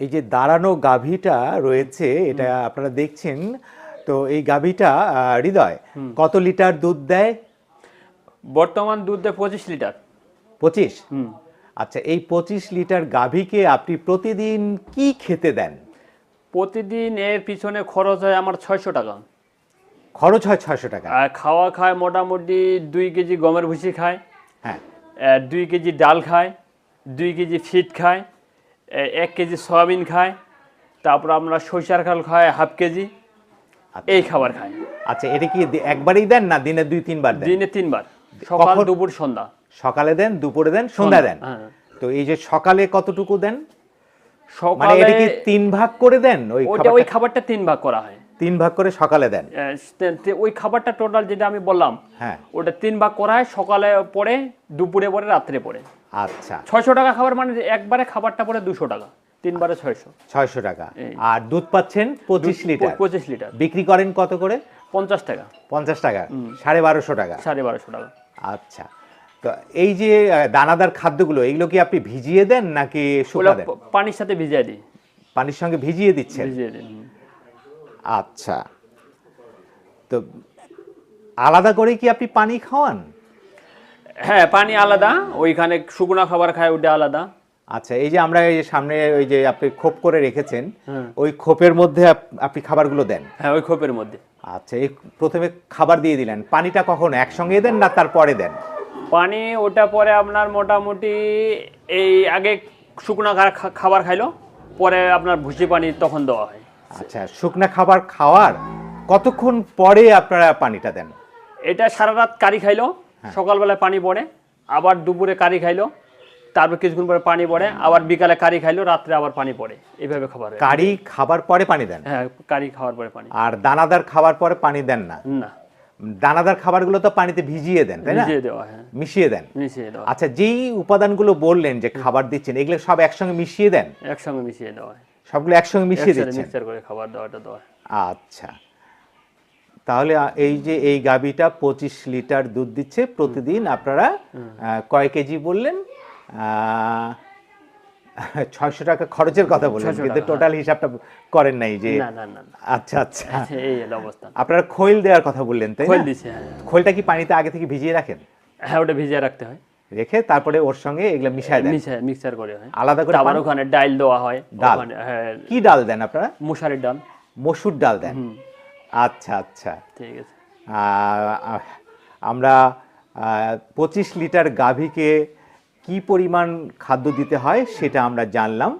এই যে দাঁড়ানো গাভীটা রয়েছে এটা আপনারা দেখছেন তো এই গাভীটা হৃদয় কত লিটার দুধ দেয়? বর্তমান দুধ দেয় পঁচিশ লিটার। পঁচিশ? আচ্ছা এই পঁচিশ লিটার গাভীকে আপনি প্রতিদিন কি খেতে দেন? প্রতিদিন এর পিছনে খরচ হয় আমার ছয়শো টাকা। খরচ হয় ছয়শো টাকা? আর খাওয়া খায় মোটামুটি দুই কেজি গমের ভুসি খায় হ্যাঁ। দুই কেজি ডাল খায় দুই কেজি ফিট খায় এক কেজি সয়াবিন খায় তারপর আমরা সরিষার খাল খায় হাফ কেজি এই খাবার খায়। আচ্ছা এটা কি একবারই দেন না দিনে দুই তিনবার দেন? দিনে তিনবার। সকাল দুপুর সন্ধ্যা। সকালে দেন দুপুরে দেন সন্ধ্যা দেন? হ্যাঁ। তো এই যে সকালে কতটুকু দেন? মানে সকালে এটা কি তিন ভাগ করে দেন? ওই খাবারটা তিন ভাগ করা হয়। তিন ভাগ করে সকালে দেন। ওই খাবারটা টোটাল যেটা আমি বললাম হ্যাঁ। ওটা তিন ভাগ করা হয় সকালে পরে দুপুরে পরে রাত্রে পরে আচ্ছা। ছয়শো টাকা খাবার মানে একবারে খাবারটা পরে দুশো টাকা তিনবারে ছয়শো। ছয়শো টাকা। আর দুধ পাচ্ছেন পঁচিশ লিটার। পঁচিশ লিটার। বিক্রি করেন কত করে? পঞ্চাশ টাকা। পঞ্চাশ টাকা। সাড়ে বারোশো টাকা। সাড়ে বারোশো টাকা। আচ্ছা। তো এই যে দানাদার খাদ্যগুলো এগুলো কি আপনি ভিজিয়ে দেন নাকি শুকা দেন? পানির সাথে ভিজিয়ে দিই। পানির সঙ্গে ভিজিয়ে দিচ্ছেন? ভিজিয়ে হুম। আচ্ছা। তো আলাদা করে কি আপনি পানি খাওয়ান? হ্যাঁ পানি আলাদা। ওইখানে শুকনো খাবার খায় ওটা আলাদা। আচ্ছা এই যে আমরা এই যে সামনে ওই যে আপনি খোপ করে রেখেছেন। ওই খোপের মধ্যে আপনি খাবারগুলো দেন? হ্যাঁ ওই খোপের মধ্যে। আচ্ছা এই প্রথমে খাবার দিয়ে দিলেন। পানিটা কখন একসঙ্গে দেন না তারপরে দেন? পানি ওটা পরে আপনার মোটামুটি এই আগে শুকনো খাবার খাইলো পরে আপনার ভুসি পানি তখন দেওয়া হয়। আচ্ছা শুকনা খাবার খাওয়ার কতক্ষণ পরে আপনারা পানিটা দেন? এটা সারা রাত কারি খাইলো সকালবেলায় পানি পড়ে আবার দুপুরে কারি খাইলো তারপর কিছুক্ষণ পরে পানি পড়ে আবার বিকালে কারি খাইলো রাত্রে আবার পানি পড়ে এইভাবে খাবার হয়। কারি খাবার পরে পানি দেন? হ্যাঁ কারি খাওয়ার পরে পানি। আর দানাদার খাবার পরে পানি দেন না? না। দানাদার খাবারগুলো তো পানিতে ভিজিয়ে দেন তাই না? মিশিয়ে দেওয়া হ্যাঁ। মিশিয়ে দেন। মিশিয়ে দেওয়া। আচ্ছা যেই উপাদানগুলো বললেন যে খাবার দিচ্ছেন এগুলো সব একসঙ্গে মিশিয়ে দেন? একসঙ্গে মিশিয়ে দেওয়া হয়। সবগুলো একসঙ্গে মিশিয়ে দিচ্ছেন। মিক্সার করে খাবার দেওয়াটা দেওয়া। আচ্ছা। তাহলে এই যে এই গাবিটা পঁচিশ লিটার দুধ দিচ্ছে প্রতিদিন আপনারা কয় কেজি বললেন? ছয়শো টাকা খরচের কথা বললেন কিন্তু টোটাল হিসাবটা করেন নাই যে না না না না। আচ্ছা আচ্ছা। অবস্থা। আপনারা খৈল দেওয়ার কথা বললেন তাই খোল দিছে হ্যাঁ। খৈলটা কি পানিতে আগে থেকে ভিজিয়ে রাখেন? হ্যাঁ ওটা ভিজিয়ে রাখতে হয়। রেখে তারপরে ওর সঙ্গে এগুলো মিশায় দেন মিশায় মিক্সার করে হয়। আলাদা করে আবার ওখানে ডাল দেওয়া হয়। ডাল? হ্যাঁ। কি ডাল দেন আপনারা? মুসারির ডাল। মসুর ডাল দেন? আচ্ছা আচ্ছা। ঠিক আছে। আমরা পঁচিশ লিটার গাভীকে কি পরিমাণ খাদ্য দিতে হয় সেটা আমরা জানলাম।